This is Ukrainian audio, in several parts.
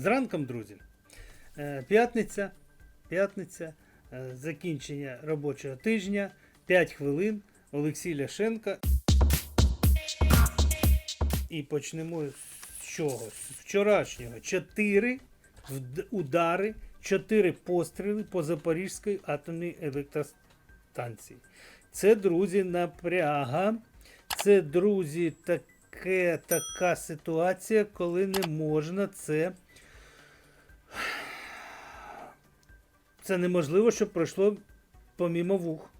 Зранком, друзі. Е, П'ятниця, п'ятниця, е, закінчення робочого тижня, 5 хвилин. Олексій Ляшенко. І почнемо з чого? З вчорашнього. Чотири удари, чотири постріли по Запорізькій атомній електростанції. Це, друзі, напряга. Це, друзі, таке, така ситуація, коли не можна це. Це неможливо, щоб пройшло помімо вух.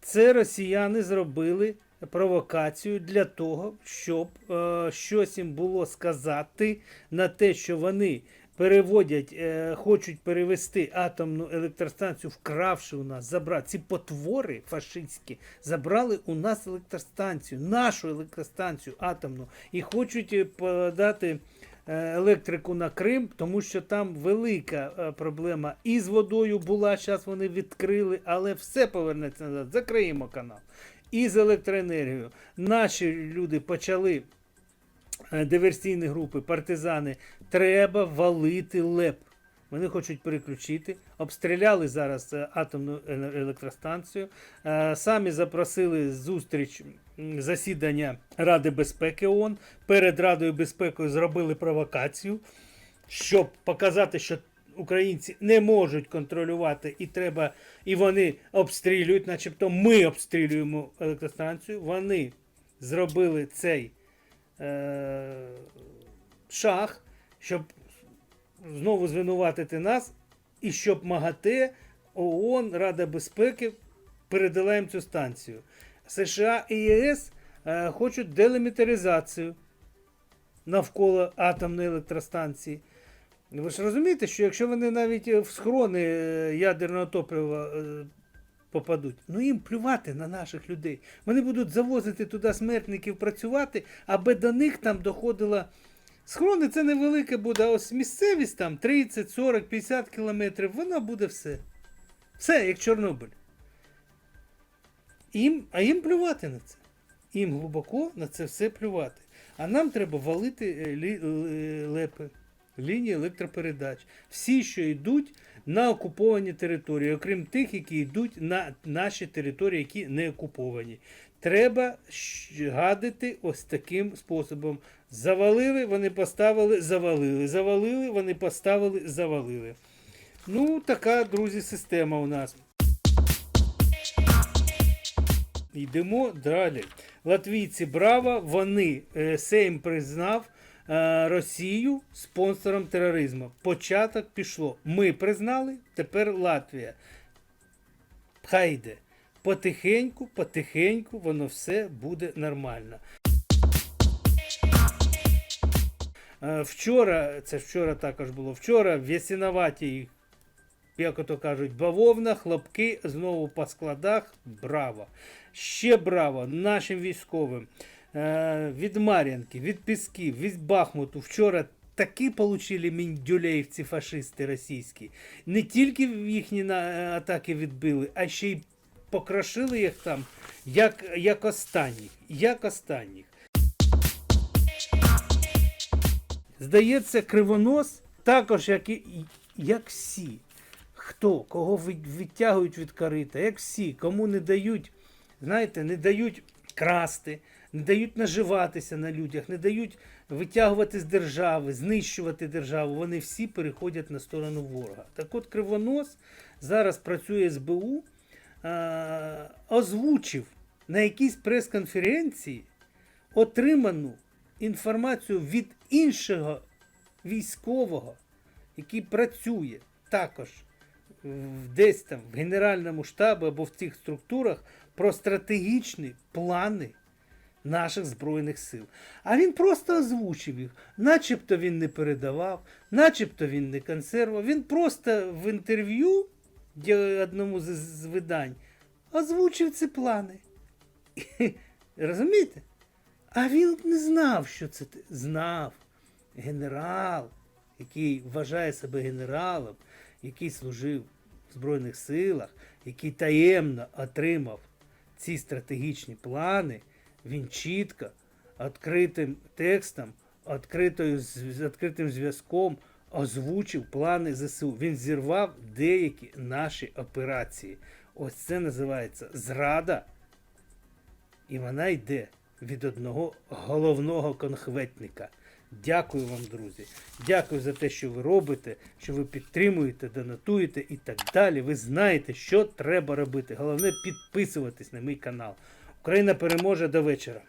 Це росіяни зробили провокацію для того, щоб е, щось їм було сказати на те, що вони переводять, е, хочуть перевести атомну електростанцію, вкравши у нас, забрати ці потвори фашистські, забрали у нас електростанцію, нашу електростанцію атомну, і хочуть е, подати електрику на Крим, тому що там велика е, проблема і з водою була. Зараз вони відкрили, але все повернеться назад. Закриємо канал. І з електроенергією. Наші люди почали е, диверсійні групи, партизани. Треба валити ЛЕП. Вони хочуть переключити. Обстріляли зараз е, атомну електростанцію. Е, Самі запросили зустріч засідання Ради безпеки ООН. Перед Радою безпеки зробили провокацію, щоб показати, що українці не можуть контролювати, і треба, і вони обстрілюють, начебто ми обстрілюємо електростанцію. Вони зробили цей е, шаг, щоб знову звинуватити нас, і щоб МАГАТЕ, ООН, Рада безпеки передала їм цю станцію. США і ЄС е, хочуть делімітаризацію навколо атомної електростанції. Ви ж розумієте, що якщо вони навіть в схорони е, ядерного топлива е, попадуть, ну їм плювати на наших людей. Вони будуть завозити туди смертників працювати, аби до них там доходила. Схорони це невелике буде, а ось місцевість там 30, 40, 50 кілометрів, вона буде все. Все, як Чорнобиль. Їм, а їм плювати на це. Їм глибоко на це все плювати. А нам треба валити е, лі, е, лепи, лінії електропередач. Всі, що йдуть на окуповані території, окрім тих, які йдуть на наші території, які не окуповані. Треба гадити ось таким способом. Завалили, вони поставили, завалили. Завалили, вони поставили, завалили. Ну, така, друзі, система у нас. Йдемо далі. Латвійці браво, вони е, Сейм признав е, Росію спонсором тероризму. Початок пішло. Ми признали, тепер Латвія. Хай йде. Потихеньку, потихеньку, воно все буде нормально. Е, Вчора, це вчора також було. Вчора в як ото кажуть, бавовна, хлопки знову по складах. Браво! Ще браво нашим військовим. Е, від Мар'янки, від Пісків, від Бахмуту. Вчора такі получили міндюлеївці фашисти російські. Не тільки їхні е, атаки відбили, а ще й покрошили їх там, як, як останніх. Як останніх. Здається, кривонос також, як, і, як всі. Хто, кого відтягують від корита, як всі, кому не дають, знаєте, не дають красти, не дають наживатися на людях, не дають витягувати з держави, знищувати державу. Вони всі переходять на сторону ворога. Так от Кривонос зараз працює СБУ, е, озвучив на якійсь прес-конференції отриману інформацію від іншого військового, який працює також десь там в Генеральному штабі або в цих структурах про стратегічні плани наших Збройних сил. А він просто озвучив їх. Начебто він не передавав, начебто він не консервував. Він просто в інтерв'ю де- одному з, з видань озвучив ці плани. Розумієте? А він не знав, що це знав. Генерал, який вважає себе генералом, який служив в Збройних силах, який таємно отримав ці стратегічні плани, він чітко, відкритим текстом відкритою, з відкритим зв'язком озвучив плани ЗСУ. Він зірвав деякі наші операції. Ось це називається зрада. І вона йде від одного головного конхветника. Дякую вам, друзі. Дякую за те, що ви робите, що ви підтримуєте, донатуєте і так далі. Ви знаєте, що треба робити. Головне підписуватись на мій канал. Україна переможе до вечора.